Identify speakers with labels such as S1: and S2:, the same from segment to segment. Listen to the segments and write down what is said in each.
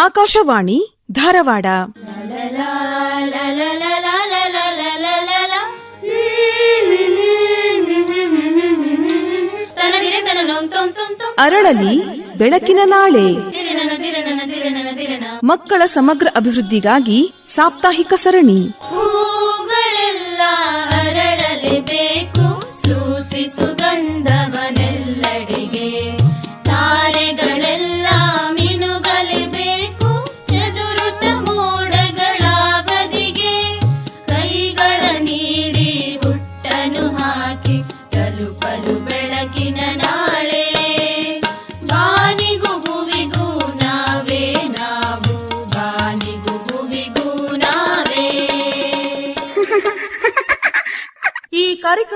S1: ಆಕಾಶವಾಣಿ ಧಾರವಾಡ. ಅರಳಲಿ ಬೆಳಕಿನ ನಾಳೆ. ಮಕ್ಕಳ ಸಮಗ್ರ ಅಭಿವೃದ್ಧಿಗಾಗಿ ಸಾಪ್ತಾಹಿಕ ಸರಣಿ.
S2: ಹೂಗಳೆಲ್ಲ ಅರಳಲೇಬೇಕು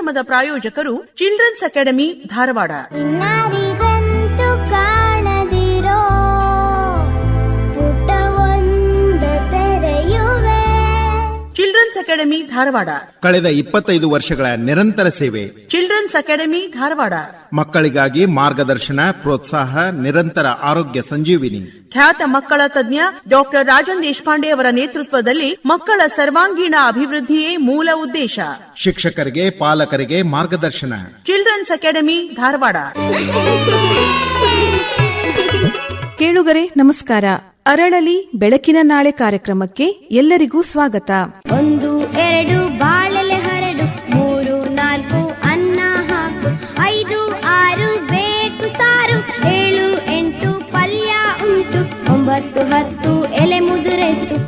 S1: ಕಾರ್ಯಕ್ರಮದ ಪ್ರಾಯೋಜಕರು ಚಿಲ್ಡ್ರನ್ಸ್ ಅಕಾಡೆಮಿ ಧಾರವಾಡ. ಧಾರವಾಡ.
S3: ಕಳೆದ ಇಪ್ಪತ್ತೈದು ವರ್ಷಗಳ ನಿರಂತರ ಸೇವೆ.
S1: Children's academy Dharwad.
S3: ಮಕ್ಕಳಿಗಾಗಿ ಮಾರ್ಗದರ್ಶನ ಪ್ರೋತ್ಸಾಹ ನಿರಂತರ ಆರೋಗ್ಯ ಸಂಜೀವಿನಿ.
S1: ಖ್ಯಾತ ಮಕ್ಕಳ ತಜ್ಞ ಡಾಕ್ಟರ್ ರಾಜನ್ ದೇಶಪಾಂಡೆ ಅವರ ನೇತೃತ್ವದಲ್ಲಿ ಮಕ್ಕಳ ಸರ್ವಾಂಗೀಣ ಅಭಿವೃದ್ಧಿಯೇ ಮೂಲ ಉದ್ದೇಶ.
S3: ಶಿಕ್ಷಕರಿಗೆ ಪಾಲಕರಿಗೆ ಮಾರ್ಗದರ್ಶನ.
S1: Children's academy Dharwad. ಕೇಳುಗರೆ ನಮಸ್ಕಾರ. ಅರಳಲಿ ಬೆಳಕಿನ ನಾಳೆ ಕಾರ್ಯಕ್ರಮಕ್ಕೆ ಎಲ್ಲರಿಗೂ ಸ್ವಾಗತ.
S4: ಒಂದು ಎರಡು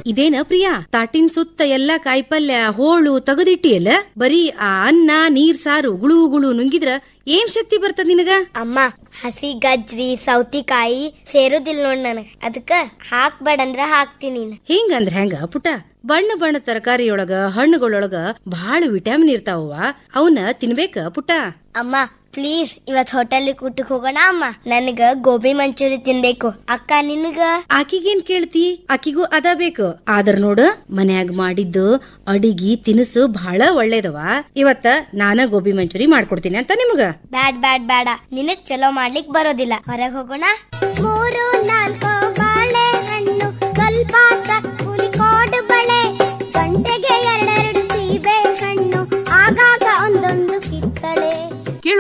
S5: ಇದೇನ ಪ್ರಿಯಾ? ತಾಟಿನ್ ಸುತ್ತ ಎಲ್ಲಾ ಕಾಯಿಪಲ್ಯ ಹೋಳು ತೆಗೆದಿಟ್ಟಿಯಲ್ಲ? ಬರೀ ಆ ಅನ್ನ ನೀರ್ ಸಾರು ಗುಳು ಗುಳು ನುಂಗಿದ್ರ ಏನ್ ಶಕ್ತಿ ಬರ್ತದ ನಿನಗ?
S4: ಅಮ್ಮ ಹಸಿ ಗಜ್ರಿ ಸೌತಿಕಾಯಿ ಸೇರುದಿಲ್ಲ ನೋಡ್ ನನಗ. ಅದಕ್ಕ ಹಾಕ್ಬೇಡಂದ್ರ ಹಾಕ್ತೀನಿ
S5: ಹಿಂಗಂದ್ರ ಹೆಂಗ ಪುಟ ಬಣ್ಣ ಬಣ್ಣ ತರಕಾರಿಯೊಳಗ ಹಣ್ಣುಗಳೊಳಗ ಬಹಳ ವಿಟಮಿನ್ ಇರ್ತಾವ ಅವನ್ನ ತಿನ್ಬೇಕ ಪುಟ
S4: ಅಮ್ಮ ಪ್ಲೀಸ್ ಇವತ್ ಹೋಟೆಲ್ ಊಟಕ್ಕೆ ಹೋಗೋಣ ಅಮ್ಮ. ನನಗ ಗೋಬಿ ಮಂಚೂರಿ ತಿನ್ಬೇಕು. ಅಕ್ಕ ನಿನಗ?
S5: ಆಕಿಗೇನ್ ಕೇಳ್ತಿ? ಆಕಿಗೂ ಅದ ಬೇಕು. ಆದ್ರ ನೋಡು ಮನ್ಯಾಗ ಮಾಡಿದ್ದು ಅಡಿಗಿ ತಿನಿಸು ಬಹಳ ಒಳ್ಳೇದವ ಇವತ್ತ ನಾನ ಗೋಬಿ ಮಂಚೂರಿ ಮಾಡ್ಕೊಡ್ತೀನಿ ಅಂತ ನಿಮಗ.
S4: ಬ್ಯಾಡ್ ಬ್ಯಾಡ್ ಬ್ಯಾಡ. ನಿನಗ್ ಚಲೋ ಮಾಡ್ಲಿಕ್ ಬರೋದಿಲ್ಲ. ಹೊರಗ್ ಹೋಗೋಣ.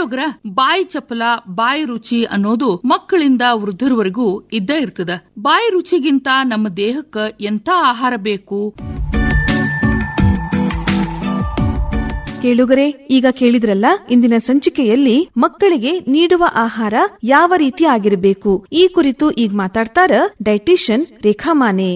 S6: ಕೇಳುಗ್ರ ಬಾಯಿ ಚಪಲ ಬಾಯಿ ರುಚಿ ಅನ್ನೋದು ಮಕ್ಕಳಿಂದ ವೃದ್ಧರವರೆಗೂ ಇದ್ದ ಇರ್ತದ. ಬಾಯಿ ರುಚಿಗಿಂತ ನಮ್ಮ ದೇಹಕ್ಕ ಎಂತ ಆಹಾರ ಬೇಕು?
S1: ಕೇಳುಗರೆ, ಈಗ ಕೇಳಿದ್ರಲ್ಲ, ಇಂದಿನ ಸಂಚಿಕೆಯಲ್ಲಿ ಮಕ್ಕಳಿಗೆ ನೀಡುವ ಆಹಾರ ಯಾವ ರೀತಿ ಆಗಿರಬೇಕು? ಈ ಕುರಿತು ಈಗ ಮಾತಾಡ್ತಾರ ಡೈಟಿಷಿಯನ್ ರೇಖಾ ಮಾನೆ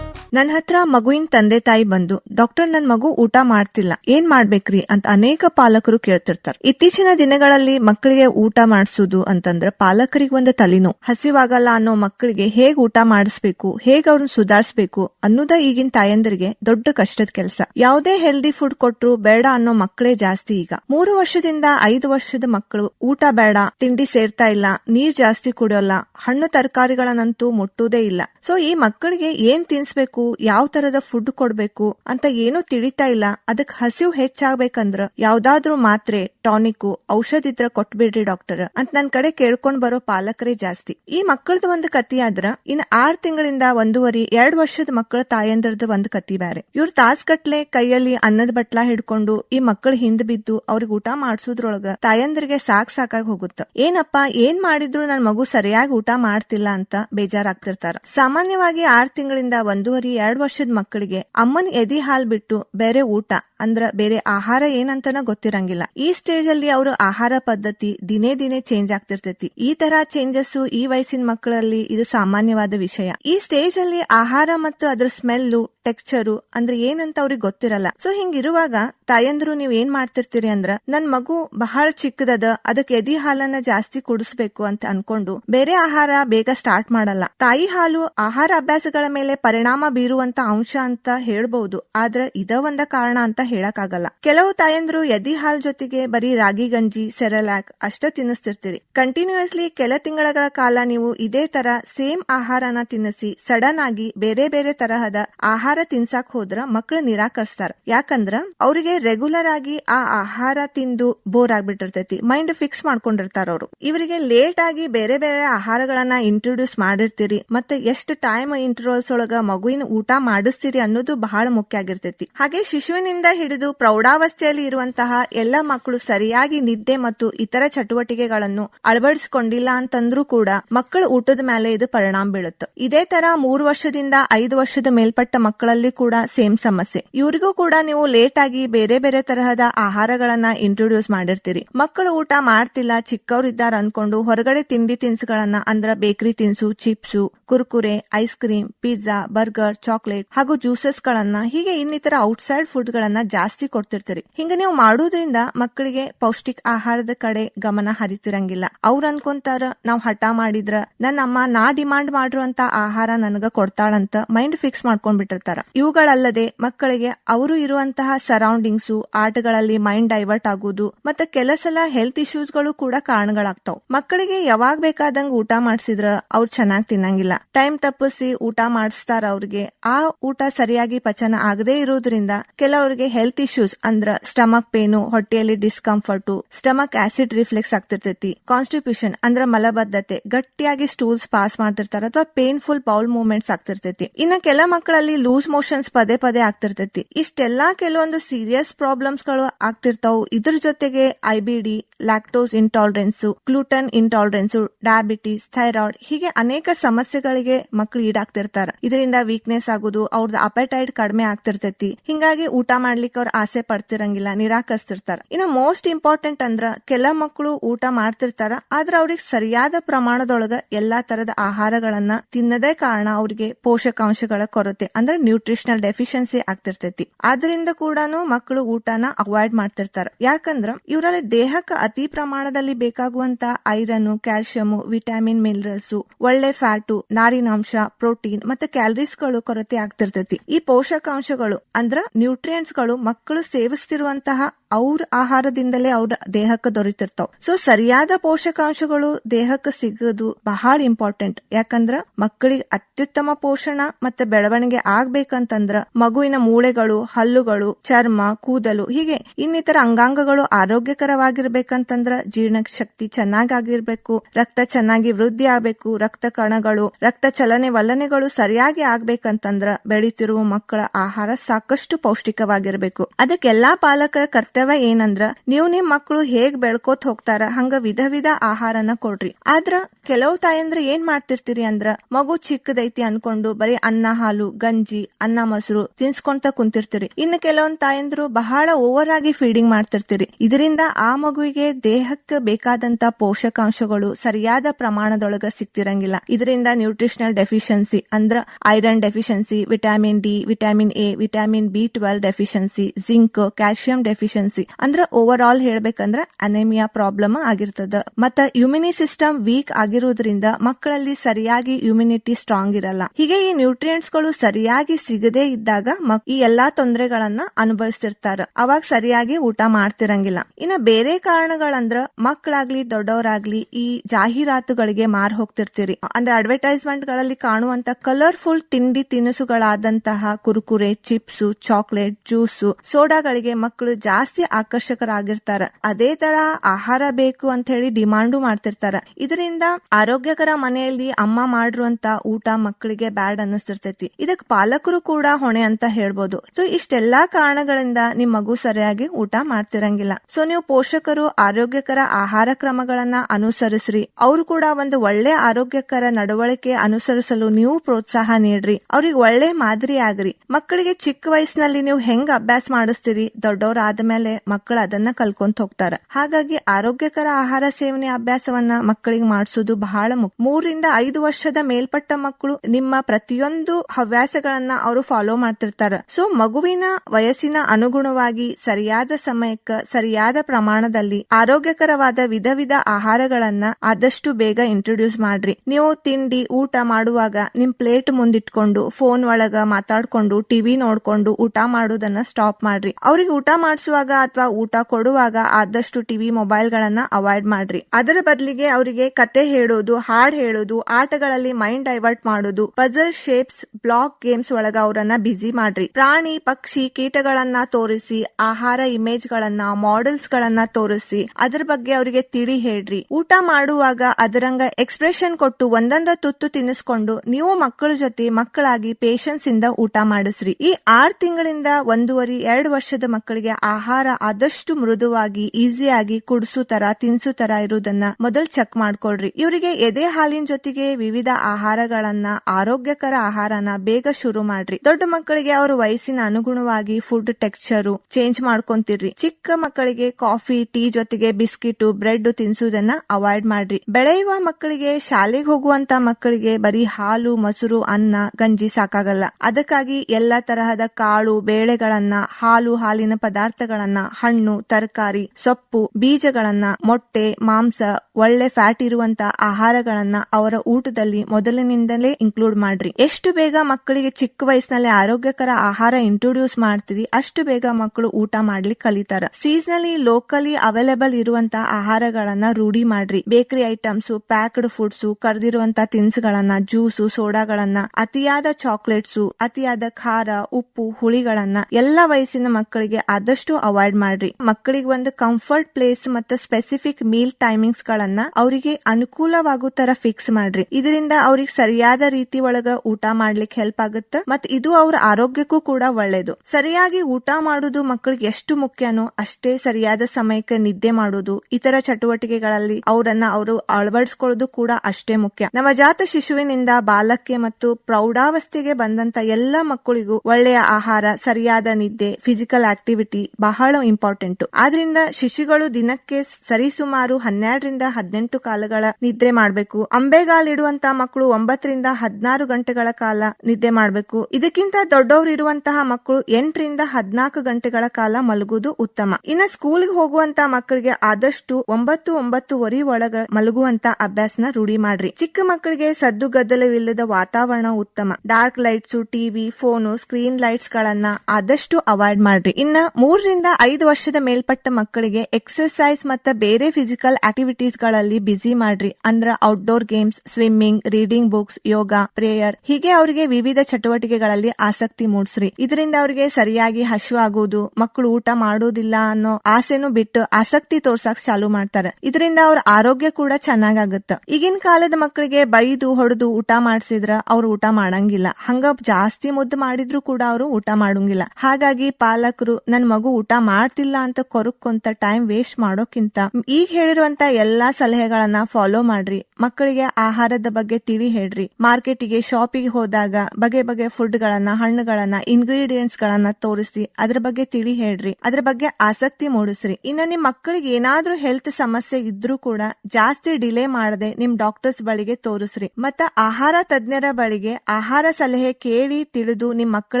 S7: ನನ್ ಹತ್ರ ಮಗುವಿನ ತಂದೆ ತಾಯಿ ಬಂದು, ಡಾಕ್ಟರ್, ನನ್ ಮಗು ಊಟ ಮಾಡ್ತಿಲ್ಲ. ಏನ್ ಮಾಡ್ಬೇಕ್ರಿ? ಅಂತ ಅನೇಕ ಪಾಲಕರು ಕೇಳ್ತಿರ್ತಾರೆ. ಇತ್ತೀಚಿನ ದಿನಗಳಲ್ಲಿ ಮಕ್ಕಳಿಗೆ ಊಟ ಮಾಡಿಸೋದು ಅಂತಂದ್ರ ಪಾಲಕರಿಗೆ ಒಂದು ತಲೆನೋ ಹಸಿವಾಗಲ್ಲ ಅನ್ನೋ ಮಕ್ಕಳಿಗೆ ಹೇಗ್ ಊಟ ಮಾಡಿಸ್ಬೇಕು, ಹೇಗ್ ಅವ್ರನ್ನ ಸುಧಾರಿಸಬೇಕು ಅನ್ನೋದ ಈಗಿನ ತಾಯಂದ್ರಿಗೆ ದೊಡ್ಡ ಕಷ್ಟದ ಕೆಲಸ. ಯಾವುದೇ ಹೆಲ್ದಿ ಫುಡ್ ಕೊಟ್ರು ಬೇಡ ಅನ್ನೋ ಮಕ್ಕಳೇ ಜಾಸ್ತಿ ಈಗ. ಮೂರು ವರ್ಷದಿಂದ ಐದು ವರ್ಷದ ಮಕ್ಕಳು ಊಟ ಬೇಡ, ತಿಂಡಿ ಸೇರ್ತಾ ಇಲ್ಲ, ನೀರ್ ಜಾಸ್ತಿ ಕುಡಿಯೋಲ್ಲ ಹಣ್ಣು ತರಕಾರಿಗಳನ್ನಂತೂ ಮುಟ್ಟುವುದೇ ಇಲ್ಲ. ಸೊ ಈ ಮಕ್ಕಳಿಗೆ ಏನ್ ತಿನ್ಸ್ಬೇಕು? ಯಾವ ತರದ ಫುಡ್ ಕೊಡ್ಬೇಕು ಅಂತ ಏನು ತಿಳಿತಾ ಇಲ್ಲ. ಅದಕ್ ಹಸಿವು ಹೆಚ್ಚಾಗ್ಬೇಕಂದ್ರ ಯಾವ್ದಾದ್ರು ಮಾತ್ರೆ ಟಾನಿಕ್ ಔಷಧ ಇದ್ರ ಕೊಟ್ಬಿಡ್ರಿ ಡಾಕ್ಟರ್ ಅಂತ ನನ್ ಕಡೆ ಕೇಳ್ಕೊಂಡ್ ಬರೋ ಪಾಲಕರೇ ಜಾಸ್ತಿ. ಈ ಮಕ್ಕಳದ ಒಂದು ಕತಿ ಆದ್ರ ಇನ್ ಆರ್ ತಿಂಗಳಿಂದ ಒಂದೂವರೆ, ಎರಡ್ ವರ್ಷದ ಮಕ್ಕಳ ತಾಯಂದ್ರದ್ದು ಒಂದ್ ಕತಿ ಬ್ಯಾರೆ. ಇವ್ರ ತಾಸ್ಗಟ್ಲೆ ಕೈಯಲ್ಲಿ ಅನ್ನದ ಬಟ್ಲ ಹಿಡ್ಕೊಂಡು ಈ ಮಕ್ಕಳ ಹಿಂದ್ ಬಿದ್ದು ಅವ್ರಿಗೆ ಊಟ ಮಾಡ್ಸೋದ್ರೊಳಗ ತಾಯಂದ್ರಿಗೆ ಸಾಕ್ ಸಾಕಾಗಿ ಹೋಗುತ್ತ. ಏನಪ್ಪ, ಏನ್ ಮಾಡಿದ್ರು ನನ್ ಮಗು ಸರಿಯಾಗಿ ಊಟ ಮಾಡ್ತಿಲ್ಲ ಅಂತ ಬೇಜಾರಾಗ್ತಿರ್ತಾರ. ಸಾಮಾನ್ಯವಾಗಿ ಆರ್ ತಿಂಗಳಿಂದ ಒಂದೂವರೆ ಎರಡ್ ವರ್ಷದ ಮಕ್ಕಳಿಗೆ ಅಮ್ಮನ್ ಎದಿ ಹಾಲ್ ಬಿಟ್ಟು ಬೇರೆ ಊಟ. ಅಂದ್ರ ಬೇರೆ ಆಹಾರ ಏನಂತನ ಗೊತ್ತಿರಂಗಿಲ್ಲ. ಈ ಸ್ಟೇಜ್ ಅಲ್ಲಿ ಅವ್ರ ಆಹಾರ ಪದ್ಧತಿ ದಿನೇ ದಿನೇ ಚೇಂಜ್ ಆಗ್ತಿರ್ತೈತಿ. ಈ ತರ ಚೇಂಜಸ್ ಈ ವಯಸ್ಸಿನ ಮಕ್ಕಳಲ್ಲಿ ಇದು ಸಾಮಾನ್ಯವಾದ ವಿಷಯ. ಈ ಸ್ಟೇಜ್ ಅಲ್ಲಿ ಆಹಾರ ಮತ್ತು ಅದ್ರ ಸ್ಮೆಲ್ ಟೆಕ್ಸ್ಚರು ಅಂದ್ರೆ ಏನಂತ ಅವ್ರಿಗೆ ಗೊತ್ತಿರಲ್ಲ. ಸೊ ಹಿಂಗಿರುವಾಗ ತಾಯಂದ್ರು ನೀವ್ ಏನ್ ಮಾಡ್ತಿರ್ತೀರಿ ಅಂದ್ರ ನನ್ ಮಗು ಬಹಳ ಚಿಕ್ಕದದ ಅದಕ್ಕೆ ಎದಿ ಹಾಲನ್ನ ಜಾಸ್ತಿ ಕುಡಿಸ್ಬೇಕು ಅಂತ ಅನ್ಕೊಂಡು ಬೇರೆ ಆಹಾರ ಬೇಗ ಸ್ಟಾರ್ಟ್ ಮಾಡಲ್ಲ. ತಾಯಿ ಹಾಲು ಆಹಾರ ಅಭ್ಯಾಸಗಳ ಮೇಲೆ ಪರಿಣಾಮ ಬೀರುವಂತ ಅಂಶ ಅಂತ ಹೇಳ್ಬಹುದು. ಆದ್ರ ಇದ ಒಂದ ಕಾರಣ ಅಂತ ಹೇಳಕ್ಕಾಗಲ್ಲ. ಕೆಲವು ತಾಯಂದ್ರು ಎದಿ ಹಾಲ್ ಜೊತೆಗೆ ಬರೀ ರಾಗಿ, ಗಂಜಿ, ಸೆರಲ್ಯಾಕ್ ಅಷ್ಟ ತಿನ್ನಿಸ್ತಿರ್ತೀರಿ. ಕಂಟಿನ್ಯೂಸ್ಲಿ ಕೆಲ ತಿಂಗಳ ಕಾಲ ನೀವು ಇದೇ ತರ ಸೇಮ್ ಆಹಾರನ ತಿನ್ನಿಸಿ, ಸಡನ್ ಆಗಿ ಬೇರೆ ಬೇರೆ ತರಹದ ಆಹಾರ ತಿನ್ಸಾಕ್ ಹೋದ್ರ ಮಕ್ಕಳು ನಿರಾಕರಿಸ್ತಾರ. ಯಾಕಂದ್ರ ಅವ್ರಿಗೆ ರೆಗ್ಯುಲರ್ ಆಗಿ ಆ ಆಹಾರ ತಿಂದು ಬೋರ್ ಆಗ್ಬಿಟ್ಟಿರ್ತೈತಿ ಮೈಂಡ್ ಫಿಕ್ಸ್ ಮಾಡ್ಕೊಂಡಿರ್ತಾರ ಅವರು. ಇವರಿಗೆ ಲೇಟ್ ಆಗಿ ಬೇರೆ ಬೇರೆ ಆಹಾರಗಳನ್ನ ಇಂಟ್ರೊಡ್ಯೂಸ್ ಮಾಡಿರ್ತೀರಿ, ಮತ್ತೆ ಎಷ್ಟು ಟೈಮ್ ಇಂಟರ್ವಲ್ಸ್ ಒಳಗ ಮಗುವಿನ ಊಟ ಮಾಡಿಸ್ತೀರಿ ಅನ್ನೋದು ಬಹಳ ಮುಖ್ಯ ಆಗಿರ್ತೈತಿ. ಹಾಗೆ ಶಿಶುವಿನಿಂದ ಹಿಡಿದು ಪ್ರೌಢಾವಸ್ಥೆಯಲ್ಲಿ ಇರುವಂತಹ ಎಲ್ಲ ಮಕ್ಕಳು ಸರಿಯಾಗಿ ನಿದ್ದೆ ಮತ್ತು ಇತರ ಚಟುವಟಿಕೆಗಳನ್ನು ಅಳವಡಿಸಿಕೊಂಡಿಲ್ಲ ಅಂತಂದ್ರೂ ಕೂಡ ಮಕ್ಕಳ ಊಟದ ಮೇಲೆ ಇದು ಪರಿಣಾಮ ಬೀಳುತ್ತೆ. ಇದೇ ತರ ಮೂರು ವರ್ಷದಿಂದ ಐದು ವರ್ಷದ ಮೇಲ್ಪಟ್ಟ ಮಕ್ಕಳಲ್ಲಿ ಕೂಡ ಸೇಮ್ ಸಮಸ್ಯೆ. ಇವ್ರಿಗೂ ಕೂಡ ನೀವು ಲೇಟ್ ಆಗಿ ಬೇರೆ ಬೇರೆ ತರಹದ ಆಹಾರಗಳನ್ನ ಇಂಟ್ರೊಡ್ಯೂಸ್ ಮಾಡಿರ್ತೀರಿ. ಮಕ್ಕಳು ಊಟ ಮಾಡ್ತಿಲ್ಲ ಚಿಕ್ಕವರಿದ್ದಾರ ಅನ್ಕೊಂಡು ಹೊರಗಡೆ ತಿಂಡಿ ತಿನಿಸುಗಳನ್ನ ಅಂದ್ರ ಬೇಕರಿ ತಿನಿಸು chips Kurkure ice cream pizza burger chocolate ಹಾಗೂ ಜ್ಯೂಸಸ್ ಗಳನ್ನ ಹೀಗೆ ಇನ್ನಿತರ ಔಟ್ಸೈಡ್ ಫುಡ್ ಗಳನ್ನ ಜಾಸ್ತಿ ಕೊಡ್ತಿರ್ತೀರಿ. ಹಿಂಗ ನೀವು ಮಾಡೋದ್ರಿಂದ ಮಕ್ಕಳಿಗೆ ಪೌಷ್ಟಿಕ ಆಹಾರದ ಕಡೆ ಗಮನ ಹರಿತಿರಂಗಿಲ್ಲ. ಅವ್ರ ಅನ್ಕೊಂತಾರ, ನಾವ್ ಹಠ ಮಾಡಿದ್ರ ನನ್ನ ಅಮ್ಮ ನಾ ಡಿಮಾಂಡ್ ಮಾಡಿರುವಂತ ಆಹಾರ ನನಗ ಕೊಡ್ತಾಳಂತ ಮೈಂಡ್ ಫಿಕ್ಸ್ ಮಾಡ್ಕೊಂಡ್ಬಿಟ್ಟಿರ್ತಾರ. ಇವುಗಳಲ್ಲದೆ ಮಕ್ಕಳಿಗೆ ಅವರು ಇರುವಂತಹ ಸರೌಂಡಿಂಗ್ಸು, ಆಟಗಳಲ್ಲಿ ಮೈಂಡ್ ಡೈವರ್ಟ್ ಆಗುವುದು ಮತ್ತೆ ಕೆಲಸಲ ಹೆಲ್ತ್ ಇಶ್ಯೂಸ್ಗಳು ಕೂಡ ಕಾರಣಗಳಾಗ್ತಾವ್. ಮಕ್ಕಳಿಗೆ ಯಾವಾಗ ಬೇಕಾದಂಗ ಊಟ ಮಾಡಿಸಿದ್ರ ಅವ್ರು ಚೆನ್ನಾಗಿ ತಿನ್ನಂಗಿಲ್ಲ. ಟೈಮ್ ತಪ್ಪಿಸಿ ಊಟ ಮಾಡಿಸ್ತಾರ ಅವ್ರಿಗೆ. ಆ ಊಟ ಸರಿಯಾಗಿ ಪಚನ ಆಗದೇ ಇರೋದ್ರಿಂದ ಕೆಲವರಿಗೆ ಹೆಲ್ತ್ ಇಶ್ಯೂಸ್ ಅಂದ್ರ ಸ್ಟಮಕ್ ಪೇನು ಹೊಟ್ಟೆಯಲ್ಲಿ ಡಿಸ್ಕಂಫರ್ಟ್ ಸ್ಟಮಕ್ ಆಸಿಡ್ ರಿಫ್ಲೆಕ್ಸ್ ಆಗ್ತಿರ್ತೈತಿ. ಕಾನ್ಸ್ಟಿಪ್ಯೂಷನ್ ಅಂದ್ರ ಮಲಬದ್ಧತೆ, ಗಟ್ಟಿಯಾಗಿ ಸ್ಟೂಲ್ಸ್ ಪಾಸ್ ಮಾಡ್ತಿರ್ತಾರ ಅಥವಾ ಪೇನ್ಫುಲ್ ಬೌಲ್ ಮೂವ್ಮೆಂಟ್ಸ್ ಆಗ್ತಿರ್ತೈತಿ. ಇನ್ನ ಕೆಲ ಮಕ್ಕಳಲ್ಲಿ ಲೂಸ್ ಮೋಷನ್ಸ್ ಪದೇ ಪದೇ ಆಗ್ತಿರ್ತೈತಿ. ಇಷ್ಟೆಲ್ಲಾ ಕೆಲವೊಂದು ಸೀರಿಯಸ್ ಪ್ರಾಬ್ಲಮ್ಸ್ಗಳು ಆಗ್ತಿರ್ತಾವು. ಇದ್ರ ಜೊತೆಗೆ I B lactose intolerance gluten intolerance diabetes thyroid ಹೀಗೆ ಅನೇಕ ಸಮಸ್ಯೆಗಳಿಗೆ ಮಕ್ಕಳು ಈಡಾಗ್ತಿರ್ತಾರ. ಇದರಿಂದ ವೀಕ್ನೆಸ್ ಆಗುದು ಅವ್ರದ್ದು ಅಪೆಟೈಟ್ ಕಡಿಮೆ ಆಗ್ತಿರ್ತೈತಿ. ಹಿಂಗಾಗಿ ಊಟ ಮಾಡ್ಲಿಕ್ಕೆ ಅವ್ರ ಆಸೆ ಪಡ್ತಿರಂಗಿಲ್ಲ, ನಿರಾಕರಿಸ್ತಿರ್ತಾರ. ಇನ್ನು ಮೋಸ್ಟ್ ಇಂಪಾರ್ಟೆಂಟ್ ಅಂದ್ರ ಕೆಲ ಮಕ್ಕಳು ಊಟ ಮಾಡ್ತಿರ್ತಾರ, ಆದ್ರ ಅವ್ರಿಗೆ ಸರಿಯಾದ ಪ್ರಮಾಣದೊಳಗ ಎಲ್ಲಾ ತರದ ಆಹಾರಗಳನ್ನ ತಿನ್ನದೇ ಕಾರಣ ಅವ್ರಿಗೆ ಪೋಷಕಾಂಶಗಳ ಕೊರತೆ, ಅಂದ್ರೆ ನ್ಯೂಟ್ರಿಷನಲ್ ಡೆಫಿಷಿಯನ್ಸಿ ಆಗ್ತಿರ್ತೈತಿ. ಆದ್ರಿಂದ ಕೂಡ ಮಕ್ಕಳು ಊಟನ ಅವಾಯ್ಡ್ ಮಾಡ್ತಿರ್ತಾರ. ಯಾಕಂದ್ರ ಇವರಲ್ಲಿ ದೇಹಕ್ಕೆ ಅತಿ ಪ್ರಮಾಣದಲ್ಲಿ ಬೇಕಾಗುವಂತ ಐರನ್ ಕ್ಯಾಲ್ಸಿಯಂ ವಿಟಮಿನ್ ಮಿನರಲ್ಸ್ ಒಳ್ಳೆ ಫ್ಯಾಟು ನಾರಿನಾಂಶ ಪ್ರೋಟೀನ್ ಮತ್ತೆ ಕ್ಯಾಲರೀಸ್ಗಳು ಕೊರತೆ ಆಗ್ತಿರ್ತೈತಿ. ಈ ಪೋಷಕಾಂಶಗಳು ಅಂದ್ರ ನ್ಯೂಟ್ರಿಯೆಂಟ್ಸ್ಗಳು ಮಕ್ಕಳು ಸೇವಿಸ್ತಿರುವಂತಹ ಅವ್ರ ಆಹಾರದಿಂದಲೇ ಅವ್ರ ದೇಹಕ್ಕೆ ದೊರೆತಿರ್ತಾವ. ಸೊ ಸರಿಯಾದ ಪೋಷಕಾಂಶಗಳು ದೇಹಕ್ಕೆ ಸಿಗೋದು ಬಹಳ ಇಂಪಾರ್ಟೆಂಟ್ ಯಾಕಂದ್ರ ಮಕ್ಕಳಿಗೆ ಅತ್ಯುತ್ತಮ ಪೋಷಣ ಮತ್ತೆ ಬೆಳವಣಿಗೆ ಆಗ್ಬೇಕಂತಂದ್ರ ಮಗುವಿನ ಮೂಳೆಗಳು, ಹಲ್ಲುಗಳು, ಚರ್ಮ, ಕೂದಲು ಹೀಗೆ ಇನ್ನಿತರ ಅಂಗಾಂಗಗಳು ಆರೋಗ್ಯಕರವಾಗಿರ್ಬೇಕಂತಂದ್ರ ಜೀರ್ಣ ಶಕ್ತಿ ಚೆನ್ನಾಗಿರ್ಬೇಕು ರಕ್ತ ಚೆನ್ನಾಗಿ ವೃದ್ಧಿ ಆಗ್ಬೇಕು, ರಕ್ತ ಕಣಗಳು, ರಕ್ತ ಚಲನೆ ವಲನೆಗಳು ಸರಿಯಾಗಿ ಆಗ್ಬೇಕಂತಂದ್ರ ಬೆಳೀತಿರುವ ಮಕ್ಕಳ ಆಹಾರ ಸಾಕಷ್ಟು ಪೌಷ್ಟಿಕವಾಗಿರ್ಬೇಕು. ಅದಕ್ಕೆಲ್ಲಾ ಪಾಲಕರ ಕರ್ತವ್ಯ ಏನಂದ್ರ, ನೀವು ನಿಮ್ ಮಕ್ಕಳು ಹೇಗ್ ಬೆಳ್ಕೋತ್ ಹೋಗ್ತಾರ, ಹಂಗ ವಿಧ ವಿಧ ಆಹಾರನ ಕೊಡ್ರಿ. ಆದ್ರ ಕೆಲವು ತಾಯಂದ್ರ ಏನ್ ಮಾಡ್ತಿರ್ತೀರಿ ಅಂದ್ರ, ಮಗು ಚಿಕ್ಕದೈತಿ ಅನ್ಕೊಂಡು ಬರೀ ಅನ್ನ, ಹಾಲು, ಗಂಜಿ, ಅನ್ನ, ಮೊಸರು ತಿನ್ಸ್ಕೊಂತ ಕುಂತಿರ್ತೀರಿ. ಇನ್ನು ಕೆಲವೊಂದ್ ತಾಯಂದ್ರು ಬಹಳ ಓವರ್ ಆಗಿ ಫೀಡಿಂಗ್ ಮಾಡ್ತಿರ್ತೀರಿ. ಇದರಿಂದ ಆ ಮಗುವಿಗೆ ದೇಹಕ್ಕೆ ಬೇಕಾದಂತ ಪೋಷಕಾಂಶಗಳು ಸರಿಯಾದ ಪ್ರಮಾಣದೊಳಗ ಸಿಕ್ತಿರಂಗಿಲ್ಲ ಇದರಿಂದ ನ್ಯೂಟ್ರಿಷನಲ್ ಡೆಫಿಷಿಯನ್ಸಿ ಅಂದ್ರ iron deficiency vitamin D vitamin A vitamin B twelve deficiency zinc calcium deficiency ಅಂದ್ರ ಓವರ್ ಆಲ್ ಹೇಳ್ಬೇಕಂದ್ರ ಅನೇಮಿಯಾ ಪ್ರಾಬ್ಲಮ್ ಆಗಿರ್ತದ. ಮತ್ತ ಇಮ್ಯುನಿ ಸಿಸ್ಟಮ್ ವೀಕ್ ಆಗಿರೋದ್ರಿಂದ ಮಕ್ಕಳಲ್ಲಿ ಸರಿಯಾಗಿ ಇಮ್ಯುನಿಟಿ ಸ್ಟ್ರಾಂಗ್ ಇರಲ್ಲ. ಹೀಗೆ ಈ ನ್ಯೂಟ್ರಿಯೆಂಟ್ಸ್ಗಳು ಸರಿಯಾಗಿ ಸಿಗದೇ ಇದ್ದಾಗ ಈ ಎಲ್ಲಾ ತೊಂದರೆಗಳನ್ನ ಅನುಭವಿಸ್ತಿರ್ತಾರ. ಅವಾಗ ಸರಿಯಾಗಿ ಊಟ ಮಾಡ್ತಿರಂಗಿಲ್ಲ. ಇನ್ನ ಬೇರೆ ಕಾರಣಗಳಂದ್ರ ಮಕ್ಕಳಾಗ್ಲಿ, ದೊಡ್ಡವರಾಗ್ಲಿ ಈ ಜಾಹೀರಾತುಗಳಿಗೆ ಮಾರ್ ಹೋಗ್ತಿರ್ತೀರಿ. ಅಂದ್ರೆ ಅಡ್ವರ್ಟೈಸ್ಮೆಂಟ್ಗಳಲ್ಲಿ ಕಾಣುವಂತ ಕಲರ್ಫುಲ್ ತಿಂಡಿ ತಿನಿಸುಗಳಾದಂತಹ ಕುರುಕುರೆ, ಚಿಪ್ಸ್ ಚಾಕ್ಲೇಟ್ ಜ್ಯೂಸು ಸೋಡಾಗಳಿಗೆ ಮಕ್ಕಳು ಜಾಸ್ತಿ ಆಕರ್ಷಕರಾಗಿರ್ತಾರ. ಅದೇ ತರ ಆಹಾರ ಬೇಕು ಅಂತ ಹೇಳಿ ಡಿಮಾಂಡು ಮಾಡ್ತಿರ್ತಾರ. ಇದರಿಂದ ಆರೋಗ್ಯಕರ ಮನೆಯಲ್ಲಿ ಅಮ್ಮ ಮಾಡಿರುವಂತ ಊಟ ಮಕ್ಕಳಿಗೆ ಬ್ಯಾಡ್ ಅನ್ನಿಸ್ತಿರ್ತೈತಿ. ಇದಕ್ ಪಾಲಕರು ಕೂಡ ಹೊಣೆ ಅಂತ ಹೇಳ್ಬೋದು. ಸೊ ಇಷ್ಟೆಲ್ಲಾ ಕಾರಣಗಳಿಂದ ನಿಮ್ ಮಗು ಸರಿಯಾಗಿ ಊಟ ಮಾಡ್ತಿರಂಗಿಲ್ಲ. ಸೊ ನೀವು ಪೋಷಕರು ಆರೋಗ್ಯಕರ ಆಹಾರ ಕ್ರಮಗಳನ್ನ ಅನುಸರಿಸ್ರಿ. ಅವ್ರು ಕೂಡ ಒಂದು ಒಳ್ಳೆ ಆರೋಗ್ಯಕರ ನಡವಳಿಕೆ ಅನುಸರಿಸಲು ನೀವು ಪ್ರೋತ್ಸಾಹ ನೀಡ್ರಿ. ಅವ್ರಿಗೆ ಒಳ್ಳೆ ಮಾದರಿ ಆಗ್ರಿ ಮಕ್ಕಳಿಗೆ ಚಿಕ್ಕ ವಯಸ್ಸಿನಲ್ಲಿ ನೀವು ಹೆಂಗ್ ಅಭ್ಯಾಸ ಮಾಡಿಸ್ತೀರಿ? ದೊಡ್ಡವ್ರ ಆದ್ಮೇಲೆ ಮಕ್ಕಳು ಅದನ್ನ ಕಲ್ಕೊಂತ ಹೋಗ್ತಾರ. ಹಾಗಾಗಿ ಆರೋಗ್ಯಕರ ಆಹಾರ ಸೇವನೆ ಅಭ್ಯಾಸವನ್ನ ಮಕ್ಕಳಿಗೆ ಮಾಡಿಸೋದು ಬಹಳ ಮುಖ್ಯ ಮೂರರಿಂದ ಐದು ವರ್ಷದ ಮೇಲ್ಪಟ್ಟ ಮಕ್ಕಳು ನಿಮ್ಮ ಪ್ರತಿಯೊಂದು ಹವ್ಯಾಸಗಳನ್ನ ಅವರು ಫಾಲೋ ಮಾಡ್ತಿರ್ತಾರ. ಸೊ ಮಗುವಿನ ವಯಸ್ಸಿನ ಅನುಗುಣವಾಗಿ ಸರಿಯಾದ ಸಮಯಕ್ಕೆ ಸರಿಯಾದ ಪ್ರಮಾಣದಲ್ಲಿ ಆರೋಗ್ಯಕರವಾದ ವಿಧ ವಿಧ ಆಹಾರಗಳನ್ನ ಆದಷ್ಟು ಬೇಗ ಇಂಟ್ರೊಡ್ಯೂಸ್ ಮಾಡ್ರಿ. ನೀವು ತಿಂಡಿ, ಊಟ ಮಾಡುವಾಗ ನಿಮ್ ಪ್ಲೇಟ್ ಮುಂದಿಟ್ಕೊಂಡು ಫೋನ್ ಒಳಗ ಮಾತಾಡ್ಕೊಂಡು ಟಿವಿ ನೋಡ್ಕೊಂಡು ಊಟ ಮಾಡೋದನ್ನ ಸ್ಟಾಪ್ ಮಾಡ್ರಿ. ಅವ್ರಿಗೆ ಊಟ ಮಾಡಿಸುವಾಗ ಅಥವಾ ಊಟ ಕೊಡುವಾಗ ಆದಷ್ಟು ಟಿವಿ ಮೊಬೈಲ್ ಗಳನ್ನ ಅವಾಯ್ಡ್ ಮಾಡ್ರಿ. ಅದರ ಬದಲಿಗೆ ಅವರಿಗೆ ಕತೆ ಹೇಳೋದು, ಹಾಡ್ ಹೇಳೋದು, ಆಟಗಳಲ್ಲಿ ಮೈಂಡ್ ಡೈವರ್ಟ್ ಮಾಡೋದು, ಪಜಲ್ ಶೇಪ್ಸ್, ಬ್ಲಾಕ್ ಗೇಮ್ಸ್ ಒಳಗ ಅವರನ್ನ ಬಿಜಿ ಮಾಡ್ರಿ. ಪ್ರಾಣಿ, ಪಕ್ಷಿ, ಕೀಟಗಳನ್ನ ತೋರಿಸಿ, ಆಹಾರ ಇಮೇಜ್ ಗಳನ್ನ ಮಾಡೆಲ್ಸ್ ಗಳನ್ನ ತೋರಿಸಿ, ಅದರ ಬಗ್ಗೆ ಅವರಿಗೆ ತಿಳಿ ಹೇಳ್ರಿ. ಊಟ ಮಾಡುವಾಗ ಅದರಂಗ ಎಕ್ಸ್ಪ್ರೆಷನ್ ಕೊಟ್ಟು ಒಂದೊಂದ ತುತ್ತು ತಿನ್ನಿಸ್ಕೊಂಡು ನೀವು ಮಕ್ಕಳ ಜೊತೆ ಮಕ್ಕಳಾಗಿ ಪೇಶನ್ಸ್ ಇಂದ ಊಟ ಮಾಡಿಸ್ರಿ. ಈ ಆರ್ ತಿಂಗಳಿಂದ ಒಂದೂವರೆ, ಎರಡು ವರ್ಷದ ಮಕ್ಕಳಿಗೆ ಆಹಾರ ಆದಷ್ಟು ಮೃದುವಾಗಿ, ಈಸಿಯಾಗಿ ಕುಡಿಸು ತರ ತಿನ್ಸು ತರ ಇರುವುದನ್ನ ಮೊದಲು ಚೆಕ್ ಮಾಡ್ಕೊಳ್ರಿ. ಇವರಿಗೆ ಎದೆ ಹಾಲಿನ ಜೊತೆಗೆ ವಿವಿಧ ಆಹಾರಗಳನ್ನ, ಆರೋಗ್ಯಕರ ಆಹಾರನ ಬೇಗ ಶುರು ಮಾಡ್ರಿ. ದೊಡ್ಡ ಮಕ್ಕಳಿಗೆ ಅವ್ರ ವಯಸ್ಸಿನ ಅನುಗುಣವಾಗಿ ಫುಡ್ ಟೆಕ್ಸ್ಚರ್ ಚೇಂಜ್ ಮಾಡ್ಕೊಂತಿರ್ರಿ. ಚಿಕ್ಕ ಮಕ್ಕಳಿಗೆ ಕಾಫಿ ಟೀ ಜೊತೆಗೆ ಬಿಸ್ಕಿಟ್ ಬ್ರೆಡ್ ತಿನ್ಸುವುದನ್ನ ಅವಾಯ್ಡ್ ಮಾಡ್ರಿ. ಬೆಳೆಯುವ ಮಕ್ಕಳಿಗೆ, ಶಾಲೆಗೆ ಹೋಗುವಂತ ಮಕ್ಕಳಿಗೆ ಬರೀ ಹಾಲು, ಮೊಸರು, ಅನ್ನ, ಗಂಜಿ ಸಾಕಾಗಲ್ಲ. ಅದಕ್ಕಾಗಿ ಎಲ್ಲಾ ತರಹದ ಕಾಳು, ಬೇಳೆಗಳನ್ನ, ಹಾಲು, ಹಾಲಿನ ಪದಾರ್ಥಗಳನ್ನ ಹಣ್ಣು, ತರಕಾರಿ, ಸೊಪ್ಪು, ಬೀಜಗಳನ್ನ, ಮೊಟ್ಟೆ, ಮಾಂಸ, ಒಳ್ಳೆ ಫ್ಯಾಟ್ ಇರುವಂತ ಆಹಾರಗಳನ್ನ ಅವರ ಊಟದಲ್ಲಿ ಮೊದಲಿನಿಂದಲೇ ಇನ್ಕ್ಲೂಡ್ ಮಾಡ್ರಿ. ಎಷ್ಟು ಬೇಗ ಮಕ್ಕಳಿಗೆ ಚಿಕ್ಕ ವಯಸ್ಸಿನಲ್ಲಿ ಆರೋಗ್ಯಕರ ಆಹಾರ ಇಂಟ್ರೊಡ್ಯೂಸ್ ಮಾಡ್ತೀರಿ, ಅಷ್ಟು ಬೇಗ ಮಕ್ಕಳು ಊಟ ಮಾಡ್ಲಿ ಕಲಿತಾರ. ಸೀಸನಲಿ ಲೋಕಲಿ ಅವೈಲೇಬಲ್ ಇರುವಂತ ಆಹಾರಗಳನ್ನ ರೂಢಿ ಮಾಡ್ರಿ. ಬೇಕರಿ ಐಟಮ್ಸ್ ಪ್ಯಾಕ್ಡ್ ಫುಡ್ಸ್ ಕರೆದಿರುವಂತ ತಿನಿಸುಗಳನ್ನ ಜ್ಯೂಸು ಸೋಡಾಗಳನ್ನ, ಅತಿಯಾದ ಚಾಕ್ಲೇಟ್ಸು ಅತಿಯಾದ ಖಾರ, ಉಪ್ಪು, ಹುಳಿಗಳನ್ನ, ಎಲ್ಲಾ ವಯಸ್ಸಿನ ಮಕ್ಕಳಿಗೆ ಆದಷ್ಟು ಅವಾಯ್ಡ್ ಮಾಡ್ರಿ. ಮಕ್ಕಳಿಗೆ ಒಂದು ಕಂಫರ್ಟ್ ಪ್ಲೇಸ್ ಮತ್ತು ಸ್ಪೆಸಿಫಿಕ್ ಮೀಲ್ ಟೈಮಿಂಗ್ಸ್ ಗಳನ್ನ ಅವರಿಗೆ ಅನುಕೂಲವಾಗೋ ತರ ಫಿಕ್ಸ್ ಮಾಡ್ರಿ. ಇದರಿಂದ ಅವ್ರಿಗೆ ಸರಿಯಾದ ರೀತಿ ಒಳಗ ಊಟ ಮಾಡ್ಲಿಕ್ಕೆ ಹೆಲ್ಪ್ ಆಗುತ್ತೆ ಮತ್ತೆ ಇದು ಅವ್ರ ಆರೋಗ್ಯಕ್ಕೂ ಕೂಡ ಒಳ್ಳೇದು. ಸರಿಯಾಗಿ ಊಟ ಮಾಡುದು ಮಕ್ಕಳಿಗೆ ಎಷ್ಟು ಮುಖ್ಯನೋ ಅಷ್ಟೇ ಸರಿಯಾದ ಸಮಯಕ್ಕೆ ನಿದ್ದೆ ಮಾಡೋದು, ಇತರ ಚಟುವಟಿಕೆಗಳಲ್ಲಿ ಅವರನ್ನ ಅವರು ಅಳವಡಿಸ್ಕೊಳ್ಳೋದು ಕೂಡ ಅಷ್ಟೇ ಮುಖ್ಯ. ನವಜಾತ ಶಿಶುವಿನಿಂದ ಬಾಲಕ್ಕೆ ಮತ್ತು ಪ್ರೌಢಾವಸ್ಥೆಗೆ ಬಂದಂತ ಎಲ್ಲ ಮಕ್ಕಳಿಗೂ ಒಳ್ಳೆಯ ಆಹಾರ, ಸರಿಯಾದ ನಿದ್ದೆ ಫಿಸಿಕಲ್ ಆಕ್ಟಿವಿಟಿ ಬಹಳ ಇಂಪಾರ್ಟೆಂಟ್. ಆದ್ರಿಂದ ಶಿಶುಗಳು ದಿನಕ್ಕೆ ಸರಿಸುಮಾರು ಹನ್ನೆರಡರಿಂದ ಹದಿನೆಂಟು ಕಾಲಗಳ ನಿದ್ರೆ ಮಾಡಬೇಕು. ಅಂಬೆಗಾಲಿಡುವಂತ ಮಕ್ಕಳು ಒಂಬತ್ತರಿಂದ ಹದಿನಾರು ಗಂಟೆಗಳ ಕಾಲ ನಿದ್ದೆ ಮಾಡಬೇಕು. ಇದಕ್ಕಿಂತ ದೊಡ್ಡವರು ಇರುವಂತಹ ಮಕ್ಕಳು ಎಂಟರಿಂದ ಹದಿನಾಲ್ಕು ಗಂಟೆಗಳ ಕಾಲ ಮಲಗುವುದು ಉತ್ತಮ. ಇನ್ನು ಸ್ಕೂಲ್ಗೆ ಹೋಗುವಂತ ಮಕ್ಕಳಿಗೆ ಆದಷ್ಟು ಒಂಬತ್ತು ಒಂಬತ್ತುವರೆ ಒಳಗ ಮಲಗುವಂತ ಅಭ್ಯಾಸನ ರೂಢಿ ಮಾಡ್ರಿ. ಚಿಕ್ಕ ಮಕ್ಕಳಿಗೆ ಸದ್ದು ಗದ್ದಲವಿಲ್ಲದ ವಾತಾವರಣ ಉತ್ತಮ. Dark lights, TV, phone, screen lights ಗಳನ್ನ ಆದಷ್ಟು ಅವಾಯ್ಡ್ ಮಾಡ್ರಿ. ಇನ್ನ ಮೂರರಿಂದ ಐದು ವರ್ಷದ ಮೇಲ್ಪಟ್ಟ ಮಕ್ಕಳಿಗೆ ಎಕ್ಸರ್ಸೈಸ್ ಮತ್ತು ಬೇರೆ ಫಿಸಿಕಲ್ ಆಕ್ಟಿವಿಟೀಸ್ಗಳಲ್ಲಿ ಬಿಸಿ ಮಾಡ್ರಿ. ಅಂದ್ರ outdoor games swimming reading books yoga prayer ಹೀಗೆ ಅವರಿಗೆ ವಿವಿಧ ಚಟುವಟಿಕೆಗಳಲ್ಲಿ ಆಸಕ್ತಿ ಮೂಡಿಸ್ರಿ. ಇದರಿಂದ ಅವರಿಗೆ ಸರಿಯಾಗಿ ಹಶು ಆಗುವುದು ಮಕ್ಕಳು ಊಟ ಮಾಡುವುದಿಲ್ಲ ಅನ್ನೋ ಆಸೆನು ಬಿಟ್ಟು ಆಸಕ್ತಿ ತೋರ್ಸಕ್ ಚಾಲು ಮಾಡ್ತಾರೆ. ಇದರಿಂದ ಅವ್ರ ಆರೋಗ್ಯ ಕೂಡ ಚೆನ್ನಾಗಾಗತ್ತ. ಈಗಿನ ಕಾಲದ ಮಕ್ಕಳಿಗೆ ಬೈದು, ಹೊಡೆದು ಊಟ ಮಾಡಿಸಿದ್ರ ಅವ್ರು ಊಟ ಮಾಡಂಗಿಲ್ಲ. ಹಂಗ ಜಾಸ್ತಿ ಮುದ್ದು ಮಾಡಿದ್ರು ಕೂಡ ಅವರು ಊಟ ಮಾಡಂಗಿಲ್ಲ. ಹಾಗಾಗಿ ಪಾಲಕರು, ನನ್ ಮಗು ಊಟ ಮಾಡ್ತಿಲ್ಲ ಅಂತ ಕೊರಕೊಂತ ಟೈಮ್ ವೇಸ್ಟ್ ಮಾಡೋಕ್ಕಿಂತ, ಈಗ ಹೇಳಿರುವಂತ ಎಲ್ಲಾ ಸಲಹೆಗಳನ್ನ ಫಾಲೋ ಮಾಡ್ರಿ. ಮಕ್ಕಳಿಗೆ ಆಹಾರದ ಬಗ್ಗೆ ತಿಳಿ ಹೇಳ್ರಿ. ಮಾರ್ಕೆಟಿಗೆ ಶಾಪಿಗೆ ಹೋದಾಗ ಬಗೆ ಬಗೆ ಫುಡ್ ಗಳನ್ನ, ಹಣ್ಣುಗಳನ್ನ ಇಂಗ್ರೀಡಿಯೆಂಟ್ಸ್ ಗಳನ್ನ ತೋರಿಸಿ ಅದ್ರ ಬಗ್ಗೆ ತಿಳಿ ಹೇಳ್ರಿ. ಅದ್ರ ಬಗ್ಗೆ ಆಸಕ್ತಿ ಮೂಡಿಸ್ರಿ. ಇನ್ನ ನಿಮ್ ಮಕ್ಕಳಿಗೆ ಏನಾದ್ರೂ ಹೆಲ್ತ್ ಸಮಸ್ಯೆ ಇದ್ರೂ ಕೂಡ ಜಾಸ್ತಿ ಡಿಲೇ ಮಾಡದೆ ನಿಮ್ ಡಾಕ್ಟರ್ಸ್ ಬಳಿಗೆ ತೋರಿಸ್ರಿ. ಮತ್ತ ಆಹಾರ ತಜ್ಞರ ಬಳಿಗೆ ಆಹಾರ ಸಲಹೆ ಕೇಳಿ ತಿಳಿದು ನಿಮ್ ಮಕ್ಕಳ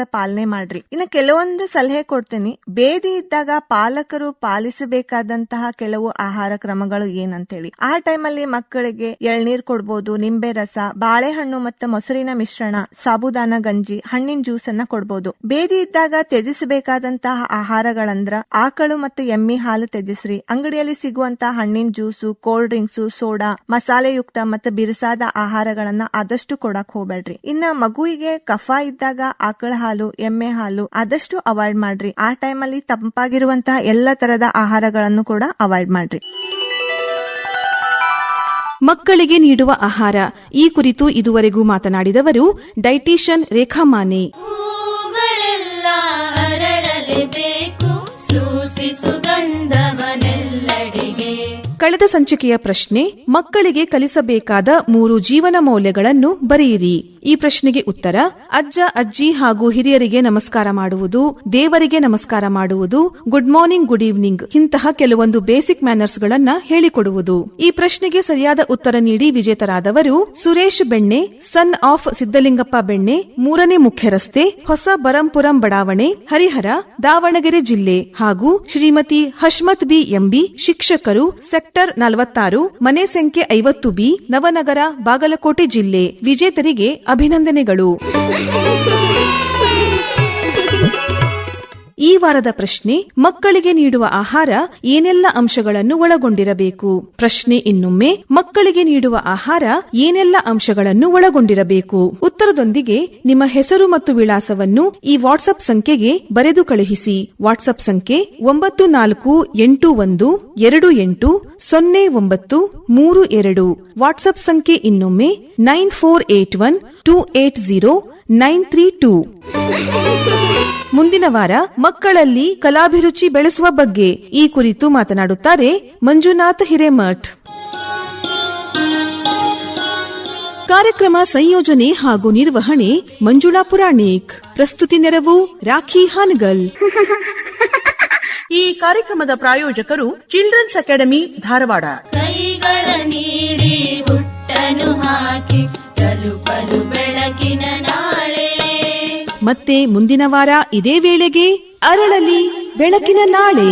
S7: ಪಾಲನೆ ಮಾಡ್ರಿ. ಇನ್ನು ಕೆಲವೊಂದು ಸಲಹೆ ಕೊಡ್ತೀನಿ. ಬೇದಿ ಇದ್ದಾಗ ಪಾಲಕರು ಪಾಲಿಸಬೇಕಾದಂತಹ ಕೆಲವು ಆಹಾರ ಕ್ರಮಗಳು ಏನಂತೇಳಿ. ಆ ಟೈಮಲ್ಲಿ ಮಕ್ಕಳಿಗೆ ಎಳ್ನೀರ್ ಕೊಡ್ಬೋದು ನಿಂಬೆ ರಸ ಬಾಳೆಹಣ್ಣು ಮತ್ತು ಮೊಸರಿನ ಮಿಶ್ರಣ, ಸಾಬುದಾನ, ಗಂಜಿ, ಹಣ್ಣಿನ ಜ್ಯೂಸ್ ಅನ್ನ ಕೊಡ್ಬೋದು. ಬೇದಿ ಇದ್ದಾಗ ತ್ಯಜಿಸಬೇಕಾದಂತಹ ಆಹಾರಗಳಂದ್ರ ಆಕಳು ಮತ್ತು ಎಮ್ಮಿ ಹಾಲು ತ್ಯಜಿಸ್ರಿ. ಅಂಗಡಿಯಲ್ಲಿ ಸಿಗುವಂತಹ ಹಣ್ಣಿನ ಜ್ಯೂಸು ಕೋಲ್ಡ್ ಡ್ರಿಂಕ್ಸ್ ಸೋಡಾ, ಮಸಾಲೆಯುಕ್ತ ಮತ್ತು ಬಿರುಸಾದ ಆಹಾರಗಳನ್ನ ಆದಷ್ಟು ಕೊಡಕ್ ಹೋಗ್ಬೇಡ್ರಿ ಇನ್ನ ಮಗುವಿಗೆ ಕಫ ಇದ್ದಾಗ ಆಕಳ ಹಾಲು, ಎಮ್ಮೆ ಹಾಲು ಆದಷ್ಟು ಅವಾಯ್ಡ್ ಮಾಡ್ರಿ. ಆ ಟೈಮಲ್ಲಿ ತಂಪಾಗಿರುವಂತಹ ಎಲ್ಲ ತರದ ಆಹಾರಗಳನ್ನು ಕೂಡ ಅವಾಯ್ಡ್ ಮಾಡ್ರಿ.
S1: ಮಕ್ಕಳಿಗೆ ನೀಡುವ ಆಹಾರ. ಈ ಕುರಿತು ಇದುವರೆಗೂ ಮಾತನಾಡಿದವರು ಡೈಟಿಷಿಯನ್ ರೇಖಾ ಮಾನೆ ಕಳೆದ ಸಂಚಿಕೆಯ ಪ್ರಶ್ನೆ, ಮಕ್ಕಳಿಗೆ ಕಲಿಸಬೇಕಾದ ಮೂರು ಜೀವನ ಮೌಲ್ಯಗಳನ್ನು ಬರೆಯಿರಿ. ಈ ಪ್ರಶ್ನೆಗೆ ಉತ್ತರ, ಅಜ್ಜ, ಅಜ್ಜಿ ಹಾಗೂ ಹಿರಿಯರಿಗೆ ನಮಸ್ಕಾರ ಮಾಡುವುದು, ದೇವರಿಗೆ ನಮಸ್ಕಾರ ಮಾಡುವುದು, ಗುಡ್ ಮಾರ್ನಿಂಗ್, ಗುಡ್ ಈವ್ನಿಂಗ್ ಇಂತಹ ಕೆಲವೊಂದು ಬೇಸಿಕ್ ಮ್ಯಾನರ್ಸ್ ಗಳನ್ನ ಹೇಳಿಕೊಡುವುದು. ಈ ಪ್ರಶ್ನೆಗೆ ಸರಿಯಾದ ಉತ್ತರ ನೀಡಿ ವಿಜೇತರಾದವರು ಸುರೇಶ್ ಬೆಣ್ಣೆ, ಸನ್ ಆಫ್ ಸಿದ್ದಲಿಂಗಪ್ಪ ಬೆಣ್ಣೆ, ಮೂರನೇ ಮುಖ್ಯ ರಸ್ತೆ ಹೊಸ ಬರಂಪುರಂ ಬಡಾವಣೆ, ಹರಿಹರ, ದಾವಣಗೆರೆ ಜಿಲ್ಲೆ ಹಾಗೂ ಶ್ರೀಮತಿ ಹಶ್ಮತ್ ಬಿ ಎಂಬಿ ಶಿಕ್ಷಕರು, ಸೆಕ್ಟರ್ ನಲವತ್ತಾರು ಮನೆ ಸಂಖ್ಯೆ ಐವತ್ತು ಬಿ ನವನಗರ ಬಾಗಲಕೋಟೆ ಜಿಲ್ಲೆ ವಿಜೇತರಿಗೆ ಅಭಿನಂದನೆಗಳು. ಈ ವಾರದ ಪ್ರಶ್ನೆ, ಮಕ್ಕಳಿಗೆ ನೀಡುವ ಆಹಾರ ಏನೆಲ್ಲ ಅಂಶಗಳನ್ನು ಒಳಗೊಂಡಿರಬೇಕು? ಪ್ರಶ್ನೆ ಇನ್ನೊಮ್ಮೆ, ಮಕ್ಕಳಿಗೆ ನೀಡುವ ಆಹಾರ ಏನೆಲ್ಲ ಅಂಶಗಳನ್ನು ಒಳಗೊಂಡಿರಬೇಕು? ಉತ್ತರದೊಂದಿಗೆ ನಿಮ್ಮ ಹೆಸರು ಮತ್ತು ವಿಳಾಸವನ್ನು ಈ ವಾಟ್ಸ್ಆಪ್ ಸಂಖ್ಯೆಗೆ ಬರೆದು ಕಳುಹಿಸಿ. ವಾಟ್ಸ್ಆಪ್ ಸಂಖ್ಯೆ ಒಂಬತ್ತು ನಾಲ್ಕು ಎಂಟು ಒಂದು ಎರಡು ಎಂಟು ಸೊನ್ನೆ ಒಂಬತ್ತು ಮೂರು ಎರಡು. ವಾಟ್ಸ್ಆಪ್ ಸಂಖ್ಯೆ ಇನ್ನೊಮ್ಮೆ nine four eight one two eight zero nine three two. ಮುಂದಿನ ವಾರ ಮಕ್ಕಳಲ್ಲಿ ಕಲಾಭಿರುಚಿ ಬೆಳೆಸುವ ಬಗ್ಗೆ ಈ ಕುರಿತು ಮಾತನಾಡುತ್ತಾರೆ ಮಂಜುನಾಥ್ ಹಿರೇಮಠ್. ಕಾರ್ಯಕ್ರಮ ಸಂಯೋಜನೆ ಹಾಗೂ ನಿರ್ವಹಣೆ ಮಂಜುಳಾ ಪುರಾಣಿಕ್. ಪ್ರಸ್ತುತಿ ನೆರವು ರಾಖಿ ಹಾನಗಲ್. ಈ ಕಾರ್ಯಕ್ರಮದ ಪ್ರಾಯೋಜಕರು ಚಿಲ್ಡ್ರನ್ಸ್ ಅಕಾಡೆಮಿ ಧಾರವಾಡ.
S2: ಕೈಗಳ ನೀಡಿ ಹುಟ್ಟನು ಹಾಕಿ ತಲುಪಲು ಬೆಳಕಿನ ನಾಳೆ.
S1: ಮತ್ತೆ ಮುಂದಿನ ವಾರ ಇದೇ ವೇಳೆಗೆ ಅರಳಲಿ ಬೆಳಕಿನ ನಾಳೆ.